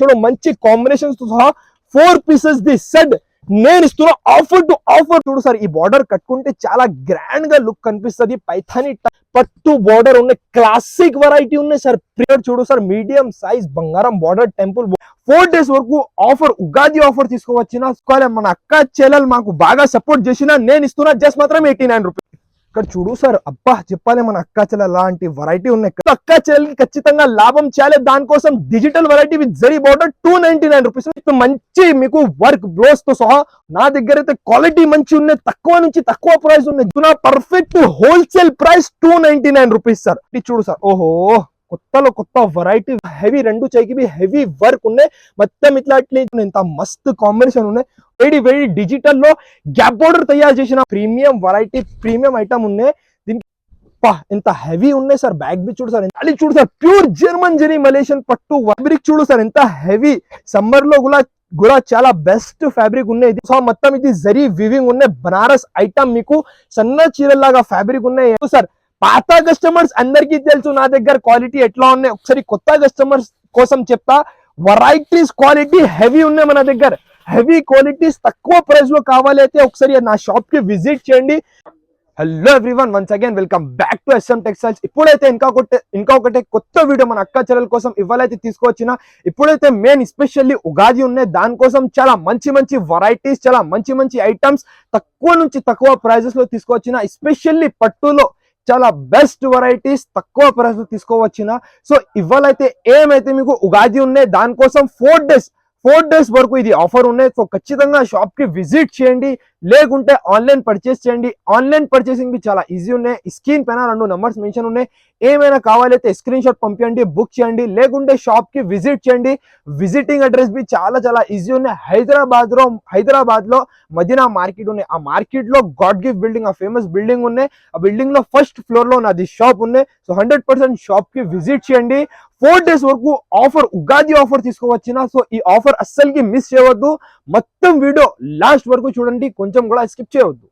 చూడు మంచి కాంబినేషన్స్తో సహా ఫోర్ పీసెస్ ది సెడ్ నేను ఇస్తున్న ఆఫర్ టు ఆఫర్ చూడు సార్ ఈ బార్డర్ కట్టుకుంటే చాలా గ్రాండ్గా లుక్ కనిపిస్తుంది. పైథాని పట్టు బార్డర్ ఉన్నాయి. క్లాసిక్ వెరైటీ ఉన్నాయి సార్. ప్రియర్ చూడు సార్ మీడియం సైజ్ బంగారం బార్డర్ టెంపుల్ ఫోర్ డేస్ వరకు ఆఫర్ ఉగాది ఆఫర్ తీసుకోవచ్చిన మన అక్క చెల్లెలు మాకు బాగా సపోర్ట్ చేసినా నేను ఇస్తున్నా జస్ట్ మాత్రం ఎయిటీ నైన్ రూపీస్ ఇక్కడ చూడు సార్. అబ్బా చెప్పాలి మన అక్కా చెల్లెలు లాంటి వెరైటీ ఉన్నాయి. అక్కా చెల్లెలకి ఖచ్చితంగా లాభం చేయాలి. దానికోసం digital variety with zari border two ninety nine rupees మంచి మీకు వర్క్ బ్లౌజ్తో సహా నా దగ్గర అయితే క్వాలిటీ మంచి ఉన్నాయి తక్కువ నుంచి తక్కువ ప్రైస్ ఉన్నాయి. Perfect wholesale price two ninety nine rupees sir. ఇది చూడు సార్. ఓహో. కొత్తలో కొత్త వెరైటీ హెవీ రెండు చైకి హెవీ వర్క్ ఉన్నాయి. మొత్తం ఇట్లా అట్లా ఇంత మస్తు కాంబినేషన్ ఉన్నాయి. వెరీ వెరీ డిజిటల్లో గ్యాప్ బోర్డర్ తయారు చేసిన ప్రీమియం వెరైటీ ప్రీమియం ఐటమ్ ఉన్నాయి. దీనికి పా ఎంత హెవీ ఉన్నాయి సార్. బ్యాగ్ బి చూడు సార్. అది చూడు sir. Pure German zari Malaysian పట్టు ఫ్యాబ్రిక్ చూడు సార్. ఎంత హెవీ సమ్మర్లో కూడా కూడా చాలా బెస్ట్ ఫ్యాబ్రిక్ ఉన్నాయి. సో మొత్తం ఇది జరీ వివింగ్ ఉన్నాయి. బనారస్ ఐటమ్ మీకు సన్న చీరల్లాగా ఫ్యాబ్రిక్ ఉన్నాయి. సార్ పాత కస్టమర్స్ అందరికీ తెలుసు నా దగ్గర క్వాలిటీ ఎట్లా ఉన్నాయి. ఒకసారి కొత్త కస్టమర్స్ కోసం చెప్తా. వెరైటీస్ క్వాలిటీ హెవీ ఉన్నాయి మన దగ్గర. హెవీ క్వాలిటీస్ తక్కువ ప్రైస్లో కావాలి అయితే ఒకసారి నా షాప్కి విజిట్ చేయండి hello everyone once again welcome back to SM Textiles ఇప్పుడైతే ఇంకా ఒకటి ఇంకా ఒకటి కొత్త వీడియో మన అక్క చెల్లెల కోసం ఇవ్వాలైతే తీసుకొచ్చిన ఇప్పుడైతే మెయిన్ ఎస్పెషల్లీ ఉగాది ఉన్నాయి. దానికోసం చాలా మంచి మంచి వెరైటీస్ చాలా మంచి మంచి ఐటమ్స్ తక్కువ నుంచి తక్కువ ప్రైజెస్లో తీసుకొచ్చిన ఎస్పెషల్లీ పట్టులో చాలా బెస్ట్ వెరైటీస్ తక్కువ ప్రైస్లో తీసుకోవచ్చిన? సో ఇవాళైతే ఏమైతే మీకు ఉగాది ఉన్నాయి దానికోసం ఫోర్ డేస్ ఫోర్ డేస్ వరకు ఇది ఆఫర్ ఉన్నాయి సో ఖచ్చితంగా షాప్కి విజిట్ చేయండి లేకుంటే ఆన్లైన్ పర్చేస్ చేయండి ఆన్లైన్ పర్చేసింగ్ బి చాలా ఈజీ ఉన్నాయి స్క్రీన్ పైన రెండు నెంబర్స్ మెన్షన్ ఉన్నాయి ఏమైనా కావాలైతే స్క్రీన్ షాట్ పంపించండి బుక్ చేయండి లేకుంటే షాప్కి విజిట్ చేయండి విజిటింగ్ అడ్రస్ బి చాలా చాలా ఈజీ ఉన్నాయి హైదరాబాద్లో హైదరాబాద్లో మదీనా మార్కెట్ ఉన్నాయి ఆ మార్కెట్లో గాడ్ గిఫ్ట్ బిల్డింగ్ ఆ ఫేమస్ బిల్డింగ్ ఉన్నాయి ఆ బిల్డింగ్లో ఫస్ట్ ఫ్లోర్లో నాది షాప్ ఉన్నాయి సో హండ్రెడ్ పర్సెంట్ షాప్కి విజిట్ చేయండి ఫోర్ డేస్ వరకు ఆఫర్ ఉగాది ఆఫర్ తీసుకోవచ్చిన సో ఈ ఆఫర్ అస్సలకి మిస్ చేయవద్దు. మొత్తం వీడియో లాస్ట్ వరకు చూడండి కొంచెం కూడా స్కిప్ చేయవద్దు.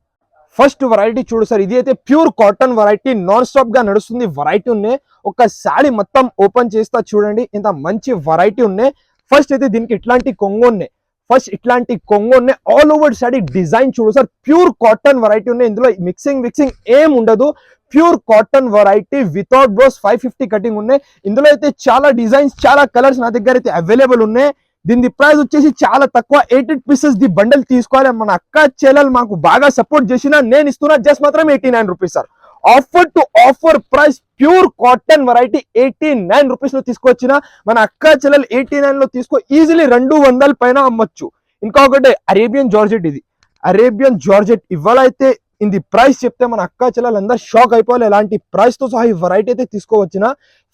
ఫస్ట్ వెరైటీ చూడు సార్ ఇది అయితే ప్యూర్ కాటన్ వెరైటీ నాన్ స్టాప్గా నడుస్తుంది. వెరైటీ ఉన్నాయి. ఒక శాడీ మొత్తం ఓపెన్ చేస్తా చూడండి ఇంత మంచి వెరైటీ ఉన్నాయి. ఫస్ట్ అయితే దీనికి ఇట్లాంటి కొంగు ఉన్నాయి. ఫస్ట్ ఇట్లాంటి కొంగు ఉన్నాయి. ఆల్ ఓవర్ శారీ డిజైన్ చూడు సార్ ప్యూర్ కాటన్ వెరైటీ ఉన్నాయి. ఇందులో మిక్సింగ్ మిక్సింగ్ ఏం ఉండదు. Pure cotton variety without blouse five fifty cutting ఉన్నాయి. ఇందులో అయితే చాలా డిజైన్స్ చాలా కలర్స్ నా దగ్గర అయితే అవైలబుల్ ఉన్నాయి. దీని ప్రైస్ వచ్చేసి చాలా తక్కువ. ఎయిటెడ్ పీసెస్ ది బండల్ తీసుకోవాలి. మన అక్క చెల్లెలు మాకు బాగా సపోర్ట్ చేసిన నేను ఇస్తున్నా జస్ట్ మాత్రం eighty nine rupees sir. Offer to offer price pure cotton variety eighty nine రూపీస్లో తీసుకొచ్చిన మన అక్క చెల్లెలు ఎయిటీ నైన్లో తీసుకో ఈజీలీ రెండు వందల పైన అమ్మొచ్చు. ఇంకొకటి అరేబియన్ జార్జెట్ ఇది. అరేబియన్ జార్జెట్ ఇవాళ అయితే ఇది ప్రైస్ చెప్తే మన అక్క చెల్లెలందరూ షాక్ అయిపోవాలి. ఎలాంటి ప్రైస్తో సహా ఈ వెరైటీ అయితే తీసుకోవచ్చిన?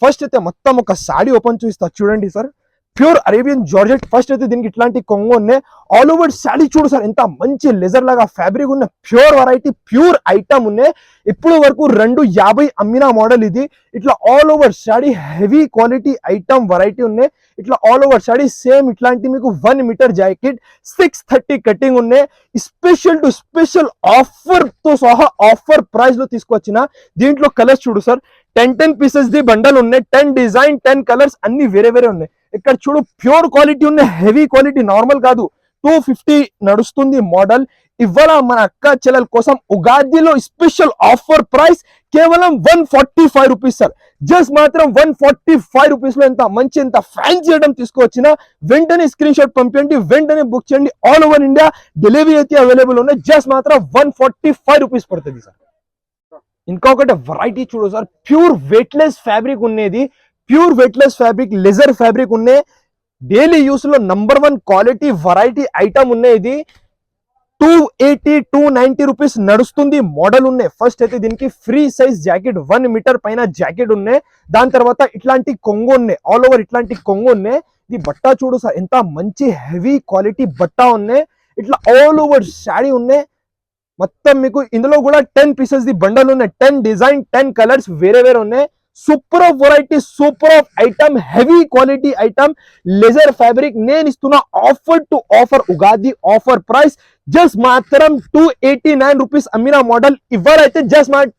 ఫస్ట్ అయితే మొత్తం ఒక శాడీ ఓపెన్ చూస్తా. చూడండి sir. Pure Arabian georgette first అయితే దీనికి ఇట్లాంటి కొంగు ఉన్నాయి ఆల్ ఓవర్ శాడీ చూడు సార్ ఎంత మంచి లెజర్ లాగా ఫ్యాబ్రిక్ ఉన్న ప్యూర్ వెరైటీ ప్యూర్ ఐటమ్ ఉన్నాయి ఇప్పుడు వరకు రెండు యాభై అమ్మిన మోడల్ ఇది ఇట్లా all over sari heavy quality item variety ఉన్నాయి ఇట్లా ఆల్ ఓవర్ శాడీ సేమ్ ఇట్లాంటి మీకు one metre jacket six thirty cutting ఉన్నాయి స్పెషల్ టు స్పెషల్ ఆఫర్తో సహా ఆఫర్ ప్రైస్లో తీసుకొచ్చిన దీంట్లో కలర్స్ చూడు sir ten ten pieces the bundle ఉన్నాయి టెన్ డిజైన్ టెన్ కలర్స్ అన్ని వేరే వేరే ఉన్నాయి ఇక్కడ చూడు ప్యూర్ క్వాలిటీ ఉన్నాయి హెవీ క్వాలిటీ నార్మల్ కాదు. టూ ఫిఫ్టీ నడుస్తుంది మోడల్ ఇవాళ మన అక్క చెల్లెల కోసం ఉగాదిలో స్పెషల్ ఆఫర్ ప్రైస్ కేవలం one forty five rupees sir just మాత్రం వన్ ఫార్టీ ఫైవ్ రూపీస్లో ఎంత మంచి ఎంత ఫ్యాన్సీ ఐటమ్ తీసుకొచ్చిన వెంటనే స్క్రీన్ షాట్ పంపించండి వెంటనే బుక్ చేయండి. ఆల్ ఓవర్ ఇండియా డెలివరీ అయితే అవైలబుల్ ఉన్నాయి. జస్ట్ మాత్రం వన్ ఫార్టీ ఫైవ్ రూపీస్ పడుతుంది సార్ ఇంకొకటి వెరైటీ చూడు సార్ ప్యూర్ వెయిట్లెస్ ఫ్యాబ్రిక్ ఉన్నది. Pure weightless fabric laser fabric ఉన్నాయి. Daily యూస్లో number one quality variety item ఉన్నాయి ఇది. Two eighty two ninety rupees నడుస్తుంది. మోడల్ ఉన్నాయి. ఫస్ట్ అయితే దీనికి free size jacket one metre పైన జాకెట్ ఉన్నాయి. దాని తర్వాత ఇట్లాంటి కొంగు ఉన్నాయి. ఆల్ ఓవర్ ఇట్లాంటి కొంగు ఉన్నాయి. ఇది బట్ట చూడు సార్ ఎంత మంచి హెవీ క్వాలిటీ బట్ట ఉన్నాయి. ఇట్లా ఆల్ ఓవర్ శాడీ ఉన్నాయి. మొత్తం మీకు ఇందులో కూడా టెన్ పీసెస్ ది బండల్ ఉన్నాయి. టెన్ డిజైన్ టెన్ కలర్స్ వేరే వేరే ఉన్నాయి. Super off variety super off item heavy quality item laser fabric నేను ఇస్తున్న offer to offer Ugadi offer price just మాత్రం టూ ఎయిటీ నైన్ రూపీస్ అమ్మిన మోడల్ ఇవ్వాలైతే just మాత్రం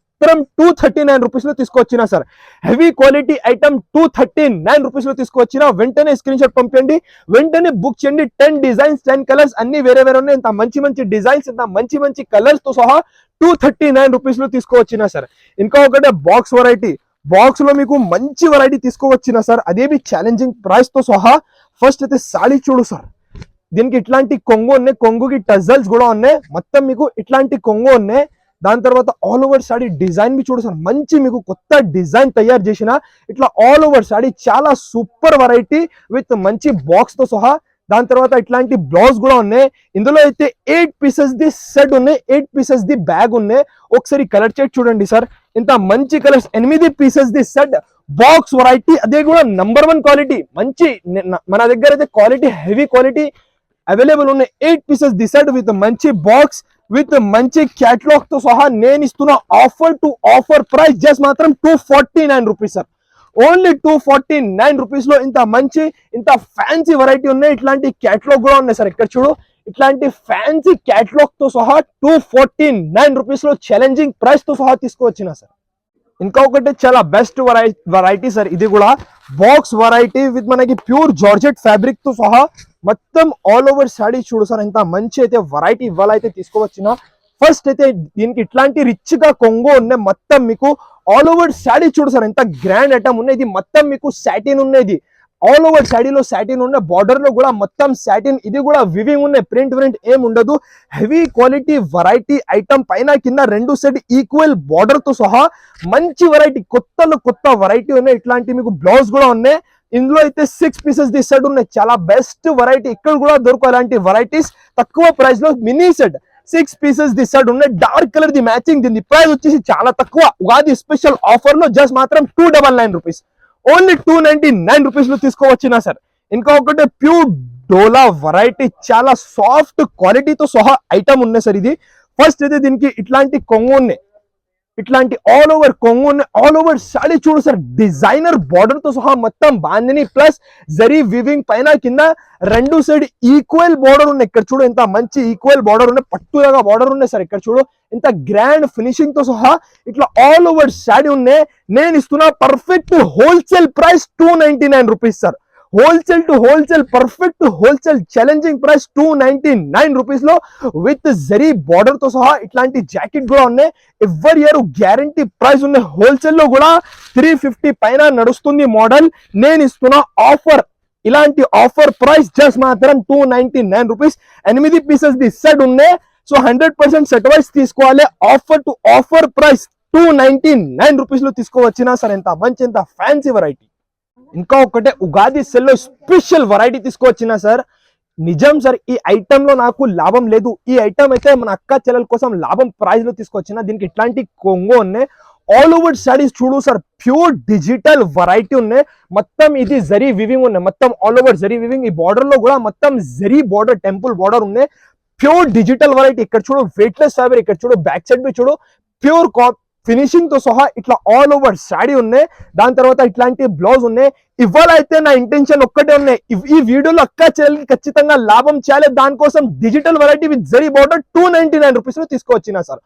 టూ థర్టీ నైన్ రూపీస్లో తీసుకొచ్చిన sir heavy quality item two thirty nine రూపీస్లో తీసుకొచ్చిన వెంటనే స్క్రీన్ షాట్ పంపించండి వెంటనే బుక్ చేయండి. టెన్ డిజైన్స్ టెన్ కలర్స్ అన్ని వేరే వేరే ఉన్నాయి. ఇంత మంచి మంచి డిజైన్స్ ఇంత మంచి మంచి కలర్స్తో సహా టూ థర్టీ నైన్ రూపీస్లో తీసుకువచ్చిన సార్ ఇంకా ఒకటే బాక్స్ వెరైటీ బాక్స్లో మీకు మంచి వెరైటీ తీసుకోవచ్చిన సార్ అదేమి ఛాలెంజింగ్ ప్రైస్తో సహా ఫస్ట్ అయితే సాడీ చూడు సార్ దీనికి ఇట్లాంటి కొంగు ఉన్నాయి కొంగుకి టజల్స్ కూడా ఉన్నాయి. మొత్తం మీకు ఇట్లాంటి కొంగు ఉన్నాయి. దాని తర్వాత ఆల్ ఓవర్ సాడీ డిజైన్ బి చూడు సార్ మంచి మీకు కొత్త డిజైన్ తయారు చేసిన ఇట్లా ఆల్ ఓవర్ సాడీ చాలా సూపర్ వెరైటీ విత్ మంచి బాక్స్తో సహా. దాని తర్వాత ఇట్లాంటి బ్లౌజ్ కూడా ఉన్నాయి. ఇందులో అయితే ఎయిట్ పీసెస్ ది సెట్ ఉన్నాయి ఎయిట్ పీసెస్ ది బ్యాగ్ ఉన్నాయి. ఒకసారి కలర్ చెట్ చూడండి సార్ ఇంత మంచి కలర్స్ ఎనిమిది pieces the set box variety అదే కూడా నంబర్ వన్ క్వాలిటీ మంచి మన దగ్గర అయితే క్వాలిటీ హెవీ క్వాలిటీ అవైలబుల్ ఉన్నాయి eight pieces the set with మంచి బాక్స్ విత్ మంచి క్యాటలాగ్తో సహా నేను ఇస్తున్న offer to offer price just మాత్రం two forty nine rupees sir only two forty nine రూపీస్లో ఇంత మంచి ఇంత ఫ్యాన్సీ వెరైటీ ఉన్నాయి ఇట్లాంటి క్యాటలాగ్ కూడా ఉన్నాయి సార్ ఇక్కడ చూడు ఇట్లాంటి ఫ్యాన్సీ క్యాటలాగ్తో సహా టూ ఫార్టీ నైన్ రూపీస్లో ఛాలెంజింగ్ ప్రైస్తో సహా తీసుకువచ్చిన సార్. ఇంకా ఒకటి చాలా బెస్ట్ వెరైటీ సార్. ఇది కూడా బాక్స్ వెరైటీ విత్ మనకి ప్యూర్ జార్జెట్ ఫ్యాబ్రిక్తో సహా మొత్తం ఆల్ ఓవర్ శాడీ చూడు సార్. ఎంత మంచి అయితే వెరైటీ ఇవాళ అయితే తీసుకోవచ్చిన ఫస్ట్ అయితే దీనికి ఇట్లాంటి రిచ్గా కొంగు ఉన్నాయి. మొత్తం మీకు ఆల్ ఓవర్ శాడీ చూడు సార్. ఎంత గ్రాండ్ ఐటమ్ ఉన్నాయి. ఇది మొత్తం మీకు సాటిన్ ఉన్నది. ఆల్ ఓవర్ సాడీలో శాటిన్ ఉన్న బార్డర్లో కూడా మొత్తం శాటిన్ ఇది కూడా వివింగ్ ఉన్నాయి ప్రింట్ ప్రింట్ ఏం ఉండదు. హెవీ క్వాలిటీ వెరైటీ ఐటమ్ పైన కింద రెండు సెట్ ఈక్వల్ బార్డర్తో సహా మంచి వెరైటీ కొత్తలో కొత్త వెరైటీ ఉన్నాయి. ఇట్లాంటి మీకు బ్లౌజ్ కూడా ఉన్నాయి. ఇందులో అయితే సిక్స్ పీసెస్ ది సెట్ ఉన్నాయి. చాలా బెస్ట్ వెరైటీ ఇక్కడ కూడా దొరకవు అలాంటి వెరైటీస్ తక్కువ ప్రైస్లో mini set six pieces the set ఉన్నాయి. డార్క్ కలర్ ది మ్యాచింగ్ దీని ప్రైస్ వచ్చేసి చాలా తక్కువ. ఉగాది స్పెషల్ ఆఫర్లో జస్ట్ మాత్రం two double nine rupees only two ninety nine రూపీస్లో తీసుకోవచ్చిన సార్. ఇంకా ఒకటి ప్యూర్ డోలా వెరైటీ చాలా సాఫ్ట్ క్వాలిటీతో సహా ఐటమ్ ఉన్నాయి సార్ ఇది. ఫస్ట్ అయితే దీనికి ఇట్లాంటి కొంగు ఉన్నాయి ఇట్లాంటి ఆల్ ఓవర్ కొంగు ఆల్ ఓవర్ సాడీ చూడు సార్ డిజైనర్ బార్డర్తో సహా మొత్తం బాందిని. ప్లస్ జరీ వివింగ్ పైన కింద రెండు సైడ్ ఈక్వల్ బార్డర్ ఉన్నాయి. ఇక్కడ చూడు ఎంత మంచి ఈక్వల్ బార్డర్ ఉన్నాయి. పట్టులాగా బార్డర్ ఉన్నాయి సార్ ఇక్కడ చూడు ఇంత గ్రాండ్ ఫినిషింగ్తో సహా ఇట్లా ఆల్ ఓవర్ శాడీ ఉన్నాయి. నేను ఇస్తున్నా perfect wholesale price two ninety nine rupees sir wholesale to wholesale perfect wholesale challenging price two ninety nine రూపీస్లో విత్ జరీ బార్డర్తో సహా ఇట్లాంటి జాకెట్ కూడా ఉన్నాయి. ఎవరి ఇయర్ గ్యారంటీ ప్రైస్ ఉన్నాయి హోల్సేల్లో కూడా త్రీ ఫిఫ్టీ పైన నడుస్తుంది మోడల్ నేను ఇస్తున్న ఆఫర్ ఇలాంటి ఆఫర్ ప్రైస్ జస్ట్ మాత్రం టూ నైన్టీ నైన్ రూపీస్ ఎనిమిది పీసెస్ ది సెట్ ఉన్నాయి. So hundred percent set wise తీసుకోవాలి. Offer to offer price two ninety nine రూపీస్లో తీసుకోవచ్చినా సరే ఎంత మంచి ఎంత ఫ్యాన్సీ వెరైటీ ఇంకా ఒకటే ఉగాది సెల్లో స్పెషల్ వెరైటీ తీసుకొచ్చిన సార్ నిజం సార్ ఈ ఐటమ్లో నాకు లాభం లేదు. ఈ ఐటమ్ అయితే మన అక్క చెల్లెల కోసం లాభం ప్రైస్లో తీసుకొచ్చిన దీనికి ఇట్లాంటి కొంగు ఉన్నాయి. ఆల్ ఓవర్ సారీస్ చూడు సార్ ప్యూర్ డిజిటల్ వెరైటీ ఉన్నాయి. మొత్తం ఇది జరీ వివింగ్ ఉన్నాయి. మొత్తం ఆల్ ఓవర్ జరీ వివింగ్ ఈ బార్డర్లో కూడా మొత్తం జరీ బార్డర్ టెంపుల్ బార్డర్ ఉన్నాయి. ప్యూర్ డిజిటల్ వెరైటీ ఇక్కడ చూడు వెయిట్లెస్ ఫ్యాబ్రిక్ ఇక్కడ చూడు బ్యాక్ సైడ్ బి చూడు. ప్యూర్ కాప్ ఫినిషింగ్తో సహా ఇట్లా ఆల్ ఓవర్ శాడీ ఉన్నాయి. దాని తర్వాత ఇట్లాంటి బ్లౌజ్ ఉన్నాయి. ఇవాళ అయితే నా ఇంటెన్షన్ ఒక్కటే ఉన్నాయి. ఈ వీడియోలో అక్క చెల్లెలకి ఖచ్చితంగా లాభం చేయాలి. దానికోసం digital variety with zari border two ninety nine రూపీస్లో తీసుకొచ్చిన sir.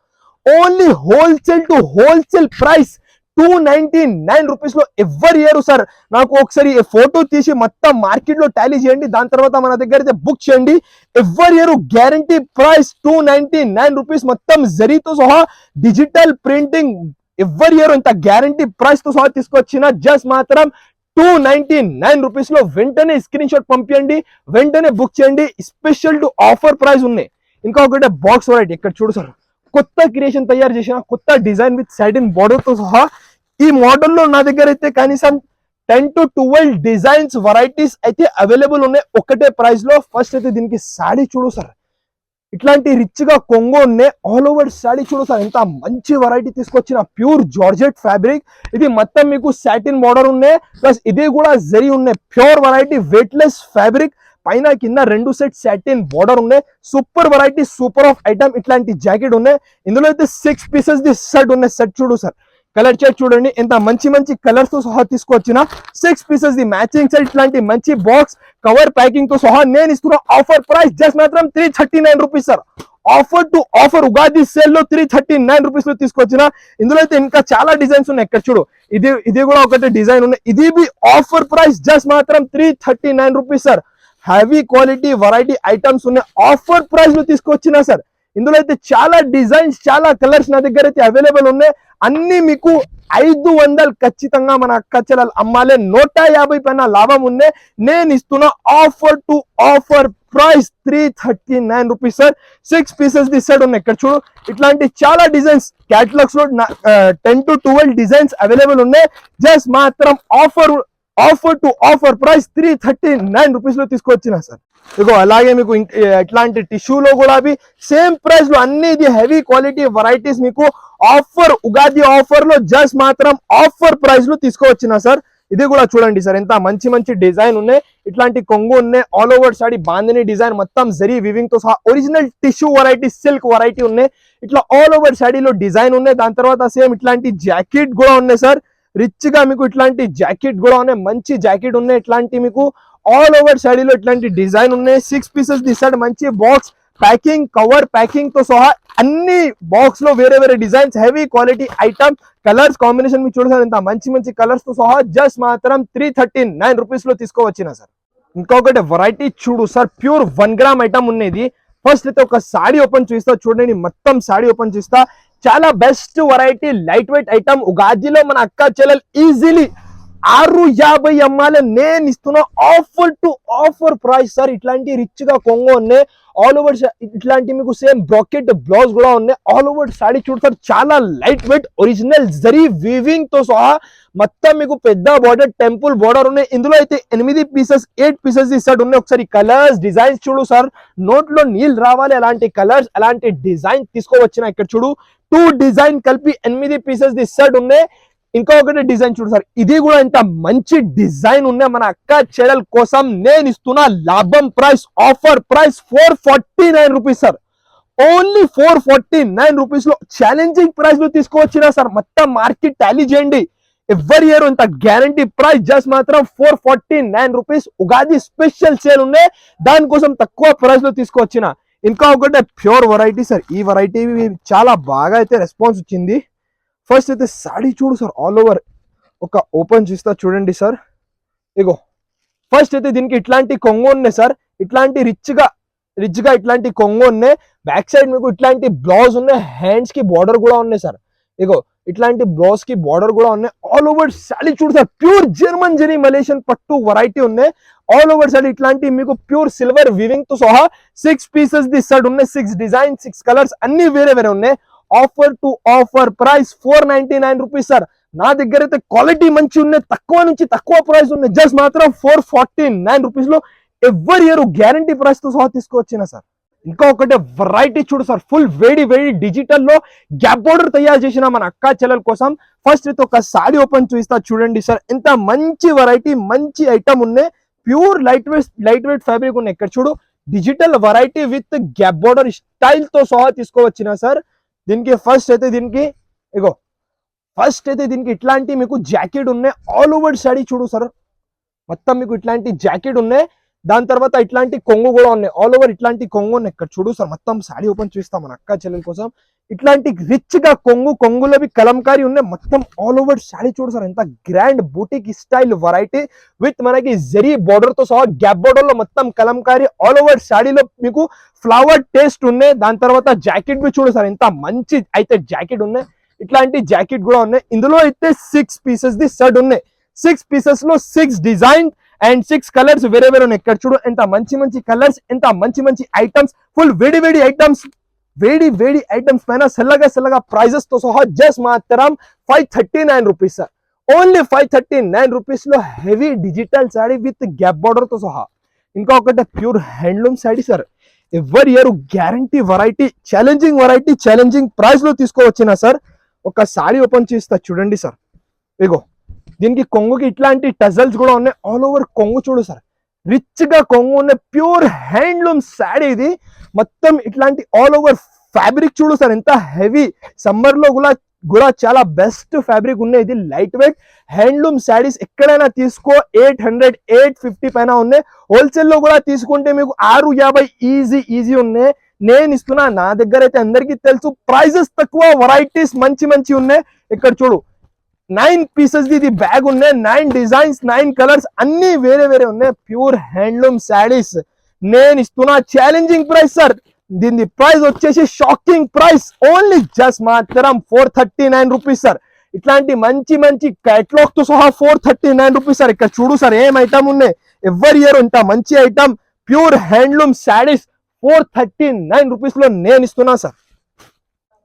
Only wholesale to wholesale price two ninety nine రూపీస్లో ఎవరు ఇయర్ సార్. నాకు ఒకసారి ఫోటో తీసి మొత్తం మార్కెట్లో టాలీ చేయండి. దాని తర్వాత మన దగ్గర అయితే బుక్ చేయండి. Every year guarantee price two ninety nine rupees మొత్తం జరీతో సహా డిజిటల్ ప్రింటింగ్ ఎవరి ఇయర్ ఇంత గ్యారంటీ ప్రైస్తో సహా తీసుకొచ్చిన జస్ట్ మాత్రం టూ నైన్టీ నైన్ రూపీస్లో వెంటనే స్క్రీన్ షాట్ పంపించండి వెంటనే బుక్ చేయండి. స్పెషల్ టు ఆఫర్ ప్రైస్ ఉన్నాయి. ఇంకా ఒకటే బాక్స్ వెరైటీ ఇక్కడ చూడు సార్. కొత్త క్రియేషన్ తయారు చేసిన కొత్త డిజైన్ విత్ సాటిన్ బోర్డర్తో సహా ఈ మోడల్లో నా దగ్గర అయితే కనీసం ten to twelve designs varieties అయితే అవైలబుల్ ఉన్నాయి. ఒకటే ప్రైస్లో. ఫస్ట్ అయితే దీనికి శాడీ చూడు సార్ ఇట్లాంటి రిచ్గా కొంగు ఉన్నాయి. ఆల్ ఓవర్ శాడీ చూడు సార్ ఎంత మంచి వెరైటీ తీసుకొచ్చిన. ప్యూర్ జార్జెట్ ఫ్యాబ్రిక్ ఇది మొత్తం మీకు సాటిన్ బార్డర్ ఉన్నాయి. ప్లస్ ఇది కూడా జరీ ఉన్నాయి. ప్యూర్ వెరైటీ వెయిట్లెస్ ఫ్యాబ్రిక్ పైన కింద రెండు సెట్ సాటిన్ బార్డర్ ఉన్నాయి super variety super off item ఇట్లాంటి జాకెట్ ఉన్నాయి ఇందులో అయితే సిక్స్ పీసెస్ ది సెట్ ఉన్నాయి సెట్ చూడు సార్ కలర్ చార్ట్ చూడండి ఎంత మంచి మంచి కలర్స్తో సహా తీసుకొచ్చిన six pieces the matching set ఇట్లాంటి మంచి బాక్స్ కవర్ ప్యాకింగ్తో సహా నేను ఇస్తున్న ఆఫర్ ప్రైస్ జస్ట్ మాత్రం three thirty nine rupees sir offer to offer Ugadi సేల్లో త్రీ థర్టీ నైన్ రూపీస్లో తీసుకొచ్చిన ఇందులో అయితే ఇంకా చాలా డిజైన్స్ ఉన్నాయి ఇక్కడ చూడు ఇది ఇది కూడా ఒకటి డిజైన్ ఉన్నాయి ఇది బి ఆఫర్ ప్రైస్ జస్ట్ మాత్రం three thirty nine rupees sir heavy quality variety items ఉన్నాయి ఆఫర్ ప్రైస్లో తీసుకొచ్చిన సార్. ఇందులో అయితే చాలా డిజైన్స్ చాలా కలర్స్ నా దగ్గర అయితే అవైలబుల్ ఉన్నాయి. అన్ని మీకు ఐదు వందలు ఖచ్చితంగా మన అక్క చెల్లెలు అమ్మాలే. నూట యాభై పైన లాభం ఉంది నేను ఇస్తున్న offer to offer price three thirty nine rupees sir. Six pieces the side ఉన్నాయి. ఇక్కడ చూడు ఇట్లాంటి చాలా designs క్యాటలాగ్స్లో ten to twelve designs available ఉన్నాయి. జస్ట్ మాత్రం offer offer to offer price three thirty nine రూపీస్లో తీసుకొచ్చిన సార్. ఇగో అలాగే మీకు ఎట్లాంటి ఇట్లాంటి టిష్యూలో కూడా అవి సేమ్ ప్రైస్లో అన్ని ఇది హెవీ క్వాలిటీ వెరైటీస్ మీకు ఆఫర్ ఉగాది ఆఫర్లో జస్ట్ మాత్రం ఆఫర్ ప్రైస్లో తీసుకువచ్చిన సార్. ఇది కూడా చూడండి సార్ ఎంత మంచి మంచి డిజైన్ ఉన్నాయి. ఇట్లాంటి కొంగు ఉన్నాయి. All over sari bandhani design మొత్తం జరీ వివింగ్తో సహా original tissue variety silk variety ఉన్నాయి. ఇట్లా ఆల్ ఓవర్ సాడీలో డిజైన్ ఉన్నాయి. దాని తర్వాత సేమ్ ఇట్లాంటి జాకెట్ కూడా ఉన్నాయి సార్. రిచ్గా మీకు ఇట్లాంటి జాకెట్ కూడా ఉన్నాయి. మంచి జాకెట్ ఉన్నాయి. ఇట్లాంటి మీకు ఆల్ ఓవర్ సాడీలో ఇట్లాంటి డిజైన్ ఉన్నాయి. సిక్స్ పీసెస్ తీసాడు మంచి బాక్స్ ప్యాకింగ్ కవర్ ప్యాకింగ్తో సహా అన్ని బాక్స్లో వేరే వేరే designs heavy quality item colours combination మీరు చూడసారు ఇంత మంచి మంచి కలర్స్తో సహా జస్ట్ మాత్రం త్రీ థర్టీ నైన్ రూపీస్లో తీసుకోవచ్చిన సార్ ఇంకొకటి వెరైటీ చూడు sir pure one gram item ఉన్నది ఫస్ట్ అయితే ఒక సాడీ ఓపెన్ చూస్తా. చూడండి మొత్తం సాడీ ఓపెన్ చూస్తా. చాలా best variety light weight item ఉగాదిలో మన అక్క చెల్లెలు ఈజీలీ ఆరు యాభై అమ్మాలే నేను ఇస్తున్నా offer to offer price sir ఇట్లాంటి రిచ్గా కొంగు ఉన్నాయి ఆల్ ఓవర్ ఇట్లాంటి మీకు సేమ్ బ్రాకెట్ బ్లౌజ్ కూడా ఉన్నాయి. ఆల్ ఓవర్ సాడీ చూడతారు. చాలా లైట్ వెయిట్ ఒరిజినల్ జరీ వీవింగ్తో సహా మొత్తం మీకు పెద్ద బార్డర్ టెంపుల్ బార్డర్ ఉన్నాయి. ఇందులో అయితే ఎనిమిది పీసెస్ ఎయిట్ పీసెస్ ఇస్తాడు. ఉన్నాయి. ఒకసారి కలర్స్ డిజైన్స్ చూడు సార్ నోట్లో నీళ్ళు రావాలి. అలాంటి కలర్స్ అలాంటి డిజైన్ తీసుకోవచ్చిన ఇక్కడ చూడు. టూ డిజైన్ కలిపి ఎనిమిది పీసెస్ ఇస్తాడు. ఉన్నాయి. ఇంకా ఒకటి డిజైన్ చూడు సార్. ఇది కూడా ఇంత మంచి డిజైన్ ఉన్నాయి మన అక్క చెడల్ కోసం నేను ఇస్తున్న లాభం price offer price four forty nine rupees sir. Only four forty nine రూపీస్లో ఛాలెంజింగ్ ప్రైస్లో తీసుకువచ్చిన సార్. మొత్తం మార్కెట్ టాలీ చేయండి. ఎవరి ఇయర్ ఇంత గ్యారంటీ ప్రైస్ జస్ట్ మాత్రం four forty nine rupees. Ugadi special sale ఉన్నాయి దానికోసం తక్కువ ప్రైస్లో తీసుకువచ్చిన. ఇంకా ఒకటే ప్యూర్ వెరైటీ సార్. ఈ వెరైటీ చాలా బాగా అయితే రెస్పాన్స్ వచ్చింది. ఫస్ట్ అయితే సాడీ చూడు సార్ ఆల్ ఓవర్ ఒక ఓపెన్ చేస్తా చూడండి సార్ ఇగో ఫస్ట్ అయితే దీనికి ఇట్లాంటి కొంగు ఉన్నాయి సార్ ఇట్లాంటి రిచ్గా రిచ్గా ఇట్లాంటి కొంగు ఉన్నాయి బ్యాక్ సైడ్ మీకు ఇట్లాంటి బ్లౌజ్ ఉన్నాయి హ్యాండ్స్కి బార్డర్ కూడా ఉన్నాయి సార్ ఇగో ఇట్లాంటి బ్లౌజ్కి బార్డర్ కూడా ఉన్నాయి ఆల్ ఓవర్ సాడీ చూడు sir pure German zari Malaysian పట్టు వెరైటీ ఉన్నాయి ఆల్ ఓవర్ సాడీ ఇట్లాంటి మీకు ప్యూర్ సిల్వర్ వివింగ్తో సహా సిక్స్ పీసెస్ ది సైడ్ ఉన్నాయి సిక్స్ డిజైన్ సిక్స్ కలర్స్ అన్ని వేరే వేరే ఉన్నాయి offer to offer price four ninety nine rupees sir. నా దగ్గర అయితే క్వాలిటీ మంచి ఉన్నాయి తక్కువ నుంచి తక్కువ ప్రైస్ ఉన్నాయి. జస్ట్ మాత్రం ఫోర్ ఫార్టీ నైన్ రూపీస్లో ఎవరి ఇయర్ గ్యారంటీ ప్రైస్తో సహా తీసుకొచ్చిన సార్. ఇంకా ఒకటి వెరైటీ చూడు సార్. ఫుల్ వేడి వేడి డిజిటల్లో గ్యాప్ బోర్డర్ తయారు చేసిన మన అక్క చెల్లెల కోసం ఫస్ట్ అయితే ఒక సాడీ ఓపెన్ చూస్తా చూడండి సార్. ఎంత మంచి వెరైటీ మంచి ఐటమ్ ఉన్నాయి. Pure light weight light weight fabric ఉన్నాయి. ఇక్కడ చూడు digital variety with gap border స్టైల్తో సహా తీసుకోవచ్చిన సార్. దీనికి ఫస్ట్ అయితే దీనికి ఇగో ఫస్ట్ అయితే దీనికి ఇట్లాంటి మీకు జాకెట్ ఉన్నాయి ఆల్ ఓవర్ సాడీ చూడు సార్ మొత్తం మీకు ఇట్లాంటి జాకెట్ ఉన్నాయి. దాని తర్వాత ఇట్లాంటి కొంగు కూడా ఉన్నాయి. ఆల్ ఓవర్ ఇట్లాంటి కొంగు ఉన్నాయి ఇక్కడ చూడు సార్ మొత్తం సాడీ ఓపెన్ చూస్తాం మన అక్క చెల్లెల కోసం. ఇట్లాంటి రిచ్గా కొంగు కొంగులవి కలంకారీ ఉన్నాయి. మొత్తం ఆల్ ఓవర్ శారీ చూడు సార్ ఎంత grand boutique style variety with మనకి జరీ బార్డర్తో సహా గ్యాప్ బార్డర్లో మొత్తం కలంకారీ ఆల్ ఓవర్ శారీలో మీకు ఫ్లవర్ టేస్ట్ ఉన్నాయి. దాని తర్వాత జాకెట్ బి చూడు సార్ ఎంత మంచి అయితే జాకెట్ ఉన్నాయి. ఇట్లాంటి జాకెట్ కూడా ఉన్నాయి. ఇందులో అయితే సిక్స్ పీసెస్ ది సెట్ ఉన్నాయి. Six పీసెస్లో six design and six colours వేరే వేరే ఉన్నాయి. ఇక్కడ చూడు ఎంత మంచి మంచి కలర్స్ ఎంత మంచి మంచి ఐటమ్స్ ఫుల్ వేడి వేడి ఐటమ్స్ వేడి వేడి ఐటమ్స్ పైన సెల్లగా సెల్లగా ప్రైజెస్తో సహా జస్ట్ మాత్రం five thirty nine rupees sir only five thirty nine రూపీస్లో heavy digital sari with gap బార్డర్తో సహా. ఇంకా ఒకటి pure handloom sari sir every year guarantee variety challenging variety challenging ప్రైస్లో తీసుకోవచ్చిన సార్ ఒక శారీ ఓపెన్ చేస్తా చూడండి సార్ ఇగో దీనికి కొంగుకి ఇట్లాంటి టజల్స్ కూడా ఉన్నాయి. ఆల్ ఓవర్ కొంగు చూడు సార్ రిచ్గా కొంగు ఉన్న ప్యూర్ హ్యాండ్లూమ్ శాడీ ఇది. మొత్తం ఇట్లాంటి ఆల్ ఓవర్ ఫ్యాబ్రిక్ చూడు సార్ ఎంత హెవీ సమ్మర్లో కూడా కూడా చాలా బెస్ట్ ఫ్యాబ్రిక్ ఉన్నాయి. ఇది లైట్ వెయిట్ హ్యాండ్లూమ్ శారీస్ ఎక్కడైనా తీసుకో. ఎయిట్ హండ్రెడ్ ఎయిట్ ఫిఫ్టీ పైన ఉన్నాయి. హోల్సేల్లో కూడా తీసుకుంటే మీకు ఆరు యాభై ఈజీ ఈజీ ఉన్నాయి. నేను ఇస్తున్నా నా దగ్గర అయితే అందరికీ తెలుసు. ప్రైజెస్ తక్కువ వెరైటీస్ మంచి మంచి ఉన్నాయి. ఇక్కడ చూడు నైన్ పీసెస్ ఇది బ్యాగ్ ఉన్నాయి. నైన్ డిజైన్స్ నైన్ కలర్స్ అన్ని వేరే వేరే ఉన్నాయి. ప్యూర్ హ్యాండ్లూమ్ శారీస్ నేను ఇస్తున్నా ఛాలెంజింగ్ ప్రైస్ సార్ దీని ప్రైస్ వచ్చేసి షాకింగ్ ప్రైస్ ఓన్లీ జస్ట్ మాత్రం four thirty nine rupees sir ఇట్లాంటి మంచి మంచి కేటలాగ్తో సహా four thirty nine rupees sir ఇక్కడ చూడు సార్ ఏం ఐటమ్ ఉన్నాయి? ఎవరి ఇయర్ ఉంటా మంచి item pure handloom saris four thirty nine రూపీస్లో నేను ఇస్తున్నా సార్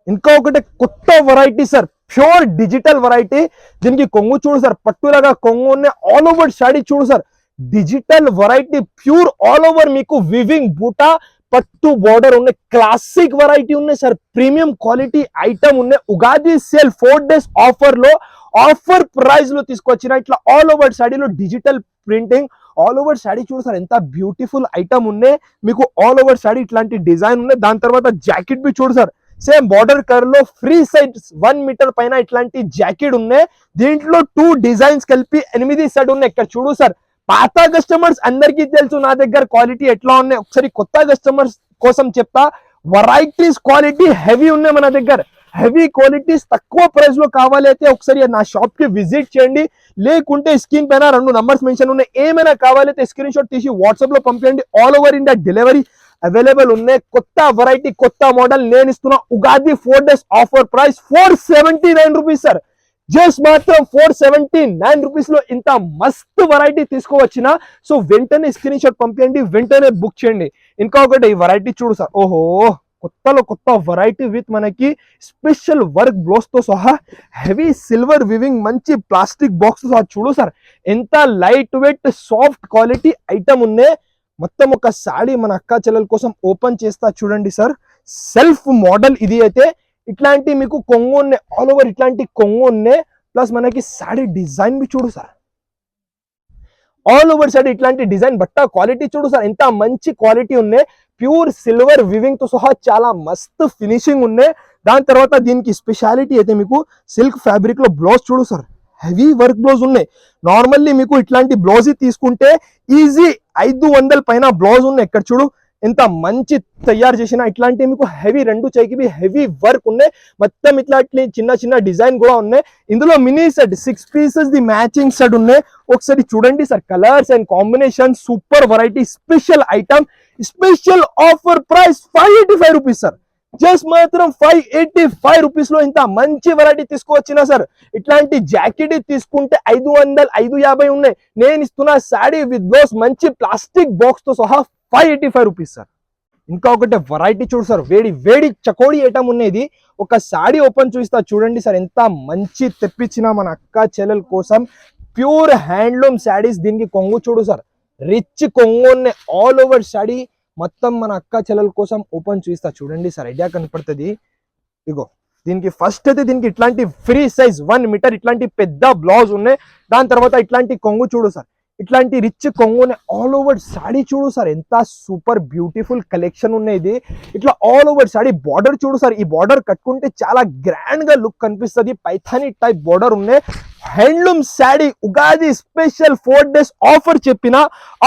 ఇంకా ఒకటి కొత్త variety sir pure digital variety దీనికి కొంగు చూడు సార్ పట్టులాగా కొంగు ఉన్నాయి ఆల్ ఓవర్ శాడీ చూడు sir digital variety pure all over మీకు వివింగ్ బూటా పట్టు బోర్డర్ ఉన్నాయి క్లాసిక్ వెరైటీ ఉన్నాయి సార్ ప్రీమియం క్వాలిటీ ఐటమ్ ఉన్నాయి ఉగాది సేల్ ఫోర్ డేస్ ఆఫర్లో ఆఫర్ ప్రైస్లో తీసుకొచ్చిన ఇట్లా all over శాడీలో digital printing all over sari చూడు సార్ ఎంత బ్యూటిఫుల్ ఐటమ్ ఉన్నాయి మీకు ఆల్ ఓవర్ శాడీ ఇట్లాంటి డిజైన్ ఉన్నాయి దాని తర్వాత జాకెట్ బి చూడు సార్ సేమ్ బార్డర్ కలర్లో ఫ్రీ సైడ్ వన్ మీటర్ పైన ఇట్లాంటి జాకెట్ ఉన్నాయి దీంట్లో టూ డిజైన్స్ కలిపి ఎనిమిది సెట్ ఉన్నాయి ఇక్కడ చూడు సార్ పాత కస్టమర్స్ అందరికీ తెలుసు నా దగ్గర క్వాలిటీ ఎట్లా ఉన్నాయి. ఒకసారి కొత్త కస్టమర్స్ కోసం చెప్తా. వెరైటీస్ క్వాలిటీ హెవీ ఉన్నాయి మన దగ్గర. హెవీ క్వాలిటీస్ తక్కువ ప్రైస్లో కావాలి అయితే ఒకసారి నా షాప్కి విజిట్ చేయండి. లేకుంటే స్క్రీన్ పైన రెండు నంబర్స్ మెన్షన్ ఉన్నాయి. ఏమైనా కావాలైతే స్క్రీన్ షాట్ తీసి వాట్సాప్లో పంపించండి all over India delivery available ఉన్నాయి. కొత్త వెరైటీ కొత్త మోడల్ నేను ఇస్తున్నా Ugadi four days offer price four seventy nine rupees sir just మాత్రం ఫోర్ సెవెంటీ నైన్ రూపీస్లో ఇంత మస్త్ వెరైటీ తీసుకోవచ్చిన. సో వెంటనే స్క్రీన్ షాట్ పంపించండి వెంటనే బుక్ చేయండి. ఇంకా ఒకటి ఈ వెరైటీ చూడు సార్. ఓహో కొత్తలో కొత్త వెరైటీ విత్ మనకి స్పెషల్ వర్క్ బ్లౌజ్తో సహా హెవీ సిల్వర్ వివింగ్ మంచి ప్లాస్టిక్ బాక్స్ సహా చూడు సార్. ఎంత light weight soft quality item ఉన్నాయి మొత్తం ఒక సాడీ మన అక్క చెల్లెల కోసం ఓపెన్ చేస్తా చూడండి సార్. సెల్ఫ్ మోడల్ ఇది అయితే ఇట్లాంటి మీకు కొంగు ఉన్నాయి ఆల్ ఓవర్ ఇట్లాంటి కొంగు ఉన్నాయి ప్లస్ మనకి సాడీ డిజైన్ బి చూడు సార్. ఆల్ ఓవర్ శాడీ ఇట్లాంటి డిజైన్ బట్ట క్వాలిటీ చూడు సార్. ఎంత మంచి క్వాలిటీ ఉన్నాయి ప్యూర్ సిల్వర్ వివింగ్తో సహా చాలా మస్తు ఫినిషింగ్ ఉన్నాయి దాని తర్వాత దీనికి స్పెషాలిటీ అయితే మీకు సిల్క్ ఫ్యాబ్రిక్లో బ్లౌజ్ చూడు సార్. హెవీ వర్క్ బ్లౌజ్ ఉన్నాయి. నార్మల్లీ మీకు ఇట్లాంటి బ్లౌజ్ తీసుకుంటే ఈజీ ఐదు వందల పైన బ్లౌజ్ ఉన్నాయి. ఇక్కడ చూడు? ఎంత మంచి తయారు చేసిన ఇట్లాంటి మీకు హెవీ రెండు చైకి హెవీ వర్క్ ఉన్నాయి. మొత్తం ఇట్లాంటి చిన్న చిన్న డిజైన్ కూడా ఉన్నాయి. ఇందులో mini set six pieces the matching set ఉన్నాయి. ఒకసారి చూడండి sir colours and combination super variety special item special offer price five eighty five rupees sir. Just మాత్రం ఫైవ్ ఎయిటీ ఫైవ్ రూపీస్లో ఇంత మంచి వెరైటీ తీసుకువచ్చినా సార్. ఇట్లాంటి జాకెట్ తీసుకుంటే ఐదు వందల ఐదు యాభై ఉన్నాయి. నేను ఇస్తున్న శాడీ విత్ బ్లౌజ్ మంచి ప్లాస్టిక్ బాక్స్తో సహా five eighty five rupees sir ఇంకా ఒకటి వెరైటీ చూడు సార్ వేడి వేడి చకోడి ఐటమ్ ఉన్నది. ఒక శాడీ ఓపెన్ చూస్తా చూడండి సార్ ఎంత మంచి తెప్పించిన మన అక్క చెల్లెల కోసం ప్యూర్ హ్యాండ్లూమ్ శాడీస్ దీనికి కొంగు చూడు సార్ రిచ్ కొంగు ఉన్నాయి ఆల్ ఓవర్ శాడీ మొత్తం మన అక్క చెల్లెల కోసం ఓపెన్ చూస్తా చూడండి సార్ ఐడియా కనపడుతుంది. ఇగో దీనికి ఫస్ట్ అయితే దీనికి ఇట్లాంటి ఫ్రీ సైజ్ వన్ మీటర్ ఇట్లాంటి పెద్ద బ్లౌజ్ ఉన్నాయి. దాని తర్వాత ఇట్లాంటి కొంగు చూడు సార్ ఇట్లాంటి రిచ్ కొంగునే ఆల్ ఓవర్ శాడీ చూడు సార్ ఎంత సూపర్ బ్యూటిఫుల్ కలెక్షన్ ఉన్నాయి ఇది. ఇట్లా ఆల్ ఓవర్ సాడీ బార్డర్ చూడు సార్ ఈ బార్డర్ కట్టుకుంటే చాలా గ్రాండ్గా లుక్ కనిపిస్తుంది. పైథానీ టైప్ బార్డర్ ఉన్నాయి. Handloom sari Ugadi special four days offer చెప్పిన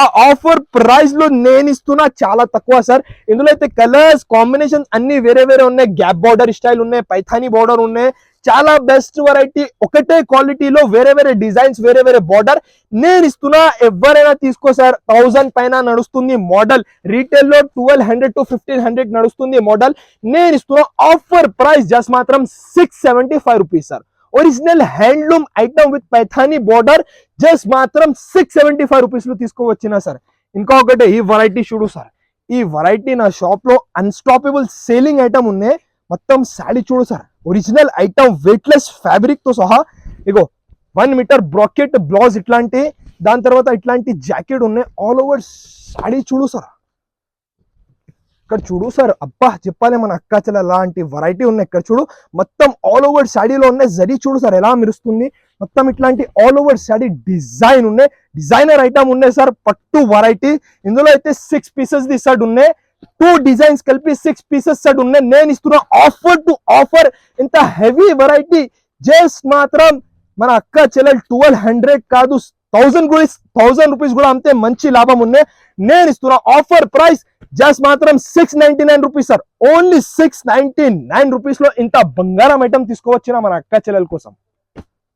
ఆ ఆఫర్ ప్రైస్లో నేను ఇస్తున్నా చాలా తక్కువ సార్ ఇందులో అయితే కలర్స్ కాంబినేషన్స్ అన్ని వేరే వేరే ఉన్నాయి. గ్యాప్ బార్డర్ స్టైల్ ఉన్నాయి పైథానీ బార్డర్ ఉన్నాయి. చాలా బెస్ట్ వెరైటీ ఒకటే క్వాలిటీలో వేరే వేరే డిజైన్స్ వేరే వేరే బార్డర్ నేను ఇస్తున్నా ఎవరైనా తీసుకో సార్ థౌజండ్ పైన నడుస్తుంది model రీటైల్లో twelve hundred to fifteen hundred నడుస్తుంది మోడల్ నేను ఇస్తున్నా ఆఫర్ ప్రైస్ జస్ట్ మాత్రం six seventy five rupees sir original handloom item with Paithani border just మాత్రం సిక్స్ సెవెంటీ ఫైవ్ రూపీస్లో తీసుకోవచ్చిన సార్ ఇంకొకటి ఈ వెరైటీ చూడు సార్ ఈ వెరైటీ నా షాప్లో అన్స్టాపబుల్ సేలింగ్ ఐటమ్ ఉన్నాయి. మొత్తం శాడీ చూడు సార్ ఒరిజినల్ ఐటమ్ వెయిట్లెస్ ఫ్యాబ్రిక్తో సహా ఇగో వన్ మీటర్ బ్రాకెట్ బ్లౌజ్ ఇట్లాంటి దాని తర్వాత ఇట్లాంటి జాకెట్ ఉన్నాయి ఆల్ ఓవర్ సాడీ చూడు సార్. ఇక్కడ చూడు సార్ అబ్బా చెప్పాలి మన అక్క చెల్ల అలాంటి వెరైటీ ఉన్నాయి ఇక్కడ చూడు. మొత్తం ఆల్ ఓవర్ శాడీలో ఉన్నాయి జరీ చూడు సార్ ఎలా మెరుస్తుంది. మొత్తం ఇట్లాంటి ఆల్ ఓవర్ శాడీ డిజైన్ ఉన్నాయి. డిజైనర్ ఐటమ్ ఉన్నాయి సార్ పట్టు వెరైటీ ఇందులో అయితే సిక్స్ పీసెస్ ది సార్ ఉన్నాయి. టూ డిజైన్స్ కలిపి సిక్స్ పీసెస్ సెట్ ఉన్నాయి. నేను ఇస్తున్న ఆఫర్ టు ఆఫర్ ఇంత హెవీ వెరైటీ జస్ట్ మాత్రం మన అక్క చెల్లెలు ట్వెల్వ్ హండ్రెడ్ కాదు థౌసండ్ కూడా థౌసండ్ రూపీస్ కూడా అంతే మంచి లాభం ఉన్నాయి. నేను ఇస్తున్నా ఆఫర్ ప్రైస్ జస్ట్ మాత్రం six ninety nine rupees sir only six ninety nine రూపీస్లో ఇంత బంగారం ఐటమ్ తీసుకువచ్చిన మన అక్క చెల్లెల కోసం.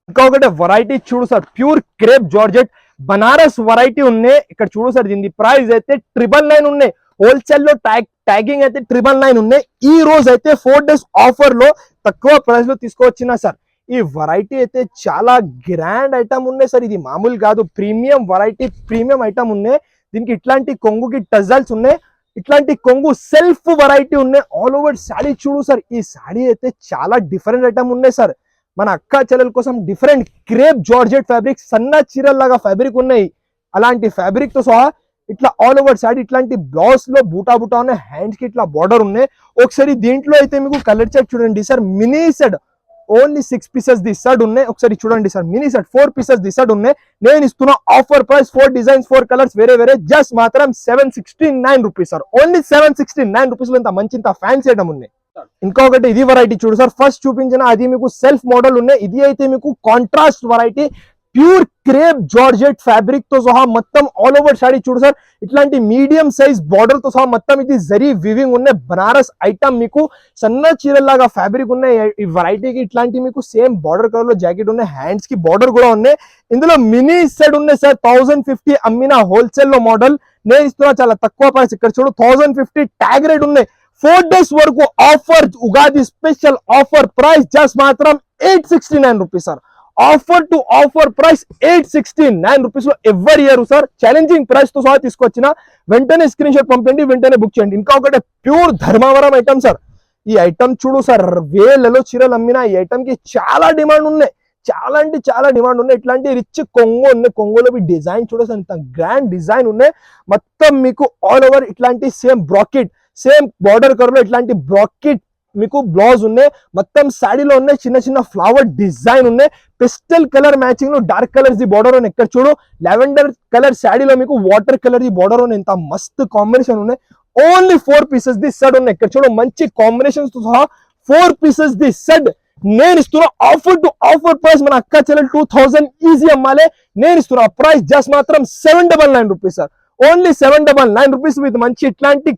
ఇంకొకటి వెరైటీ చూడు sir pure crepe georgette Banaras variety ఉన్నాయి. ఇక్కడ చూడు సార్ దీని ప్రైస్ అయితే ట్రిపుల్ నైన్ ఉన్నాయి. హోల్సేల్లో ట్యాగ్ ట్యాగింగ్ అయితే ట్రిపుల్ నైన్ ఉన్నాయి. ఈ రోజు అయితే ఫోర్ డేస్ ఆఫర్లో తక్కువ ప్రైస్లో సార్? ఈ వెరైటీ అయితే చాలా గ్రాండ్ ఐటమ్ ఉన్నాయి సార్. ఇది మామూలు కాదు ప్రీమియం వెరైటీ ప్రీమియం ఐటమ్ ఉన్నాయి. దీనికి ఇట్లాంటి కొంగుకి టజల్స్ ఉన్నాయి. ఇట్లాంటి కొంగు సెల్ఫ్ వెరైటీ ఉన్నాయి. ఆల్ ఓవర్ శాడీ చూడు సార్ ఈ శాడీ అయితే చాలా డిఫరెంట్ ఐటమ్ ఉన్నాయి సార్. మన అక్క చెల్లెల కోసం డిఫరెంట్ క్రేప్ జార్జెట్ ఫ్యాబ్రిక్ సన్న చీరల్లాగా ఫ్యాబ్రిక్ ఉన్నాయి. అలాంటి ఫ్యాబ్రిక్తో సహా ఇట్లా ఆల్ ఓవర్ సైడ్ ఇట్లాంటి బ్లౌజ్లో బూటా బూటా ఉన్నాయి హ్యాండ్స్కి ఇట్లా బార్డర్ ఉన్నాయి. ఒకసారి దీంట్లో అయితే మీకు కలర్ చెక్ చూడండి sir mini set only six pieces the set ఉన్నాయి. ఒకసారి చూడండి sir mini set four pieces the set ఉన్నాయి. నేను ఇస్తున్న offer price four designs four colours వేరే వేరే జస్ట్ మాత్రం seven sixty nine rupees sir only seven sixty nine rupees ఇంత మంచి ఇంత ఫ్యాన్సీ ఐటమ్ ఉన్నాయి. ఇంకొకటి ఇది వెరైటీ చూడు సార్ ఫస్ట్ చూపించిన అది మీకు సెల్ఫ్ మోడల్ ఉన్నాయి. ఇది అయితే మీకు contrast variety pure crepe georgette ఫ్యాబ్రిక్తో సహా మొత్తం ఆల్ ఓవర్ శాడీ చూడు సార్ ఇట్లాంటి మీడియం సైజ్ బార్డర్తో సహా మొత్తం ఇది జరీ వివింగ్ ఉన్నాయి బనారస్ ఐటమ్ మీకు సన్న చీరల్లాగా ఫ్యాబ్రిక్ ఉన్నాయి ఈ వెరైటీకి ఇట్లాంటి మీకు సేమ్ బార్డర్ కలర్లో జాకెట్ ఉన్నాయి హ్యాండ్స్కి బార్డర్ కూడా ఉన్నాయి ఇందులో మినీ సెట్ ఉన్నాయి సార్ థౌసండ్ ఫిఫ్టీ అమ్మిన హోల్సేల్లో మోడల్ నేను ఇస్తున్నా చాలా తక్కువ ప్రైస్ ఇక్కడ చూడు థౌసండ్ ఫిఫ్టీ ట్యాగ్ రేట్ ఉన్నాయి ఫోర్ డేస్ వరకు offer Ugadi special offer price just మాత్రం eight sixty nine rupees sir offer to offer price eight sixty nine రూపీస్లో ఎవరి ఇయర్ సార్. ఛాలెంజింగ్ ప్రైస్తో సహా తీసుకొచ్చిన వెంటనే స్క్రీన్ షాట్ పంపండి వెంటనే బుక్ చేయండి. ఇంకా ఒకటి ప్యూర్ ధర్మవరం ఐటమ్ సార్. ఈ ఐటమ్ చూడు సార్ వేలలో చీరలు అమ్మిన ఈ ఐటమ్కి చాలా డిమాండ్ ఉన్నాయి. చాలా అంటే చాలా డిమాండ్ ఉన్నాయి. ఇట్లాంటి రిచ్ కొంగు ఉన్నాయి. కొంగులో డిజైన్ చూడొచ్చు సార్ ఇంత గ్రాండ్ డిజైన్ ఉన్నాయి. మొత్తం మీకు ఆల్ ఓవర్ ఇట్లాంటి సేమ్ బ్రాకెట్ సేమ్ బార్డర్ కలర్లో ఇట్లాంటి బ్రాకెట్ మీకు బ్లౌజ్ ఉన్నాయి. మొత్తం శాడీలో ఉన్నాయి. చిన్న చిన్న ఫ్లవర్ డిజైన్ ఉన్నాయి. పెస్టల్ కలర్ మ్యాచింగ్లో డార్క్ కలర్స్ ది బార్డర్ అని ఇక్కడ చూడు? లెవెండర్ కలర్ శాడీలో మీకు వాటర్ కలర్ ది బార్డర్ ఎంత ఇంత మస్తు కాంబినేషన్ ఉన్నాయి. ఓన్లీ ఫోర్ పీసెస్ ది సెడ్ ఉన్నాయి. ఇక్కడ చూడు? మంచి కాంబినేషన్స్తో సహా ఫోర్ పీసెస్ ది సెడ్ నేను ఇస్తున్న ఆఫర్ టు ఆఫర్ ప్రైస్ మన అక్క చెల్లెలు టూ థౌసండ్ ఈజీ అమ్మాలే. నేను ఇస్తున్న ప్రైస్ జస్ట్ మాత్రం seven double nine rupees sir only seven double nine rupees with మంచి ఇట్లాంటి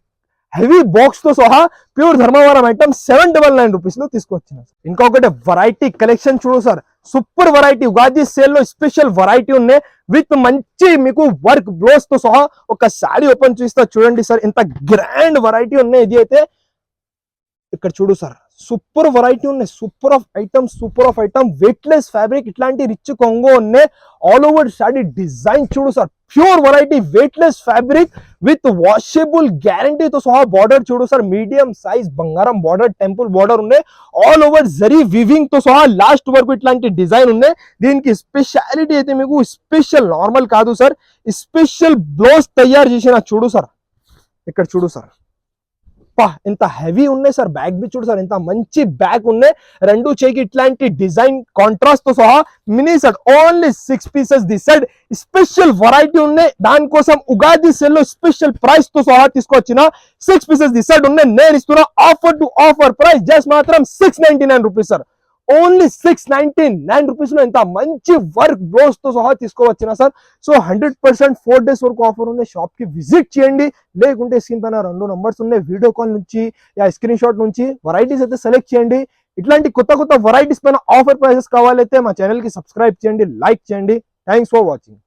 హెవీ బాక్స్తో సహా pure Dharmavaram item seven double nine రూపీస్లో తీసుకొచ్చిన ఇంకొకటి వెరైటీ కలెక్షన్ చూడు సార్. సూపర్ వెరైటీ ఉగాది సేల్లో స్పెషల్ వెరైటీ ఉన్నాయి. విత్ మంచి మీకు వర్క్ బ్లౌజ్తో సహా ఒక శారీ ఓపెన్ చూస్తా చూడండి సార్. ఇంత గ్రాండ్ వెరైటీ ఉన్నాయి. ఇది అయితే ఇక్కడ చూడు సార్. సూపర్ వెరైటీ ఉన్నాయి super of item super of item weightless fabric ఇట్లాంటి రిచ్ కొంగో ఉన్నాయి ఆల్ ఓవర్ సాడీ డిజైన్ చూడు sir pure variety weightless fabric with washable గ్యారంటీతో సహా బార్డర్ చూడు సార్ మీడియం సైజ్ బంగారం బార్డర్ టెంపుల్ బార్డర్ ఉన్నాయి ఆల్ ఓవర్ జరీ వివింగ్తో సహా లాస్ట్ వరకు ఇట్లాంటి డిజైన్ ఉన్నాయి దీనికి స్పెషాలిటీ అయితే మీకు స్పెషల్ నార్మల్ కాదు సార్ స్పెషల్ బ్లౌజ్ తయారు చేసిన చూడు సార్ ఇక్కడ చూడు సార్ పా ఎంత హెవీ ఉన్నాయి సార్. బ్యాగ్ బి చూడు సార్ ఎంత మంచి బ్యాగ్ ఉన్నాయి. రెండు చేకి ఇట్లాంటి డిజైన్ కాంట్రాస్ట్తో సహా mini set only six pieces the set special variety ఉన్నాయి. దానికోసం ఉగాది సెల్లో స్పెషల్ ప్రైస్తో సహా తీసుకొచ్చిన సిక్స్ పీసెస్ ది సెట్ ఉన్నాయి. నేను ఇస్తున్నా offer to offer price just మాత్రం six ninety nine rupees sir only six ninety nine రూపీస్లో ఇంత మంచి వర్క్ బ్లౌజ్తో సహా తీసుకోవచ్చిన sir? So hundred percent four days వరకు ఆఫర్ ఉంది షాప్కి విజిట్ చేయండి. లేకుంటే స్క్రీన్ పైన రెండు నంబర్స్ ఉన్నాయి. వీడియో కాల్ నుంచి యా స్క్రీన్ షాట్ నుంచి వెరైటీస్ అయితే సెలెక్ట్ చేయండి. ఇట్లాంటి కొత్త కొత్త వెరైటీస్ పైన ఆఫర్ ప్రైసెస్ కావాలైతే మా ఛానల్కి సబ్స్క్రైబ్ చేయండి లైక్ చేయండి. Thanks for watching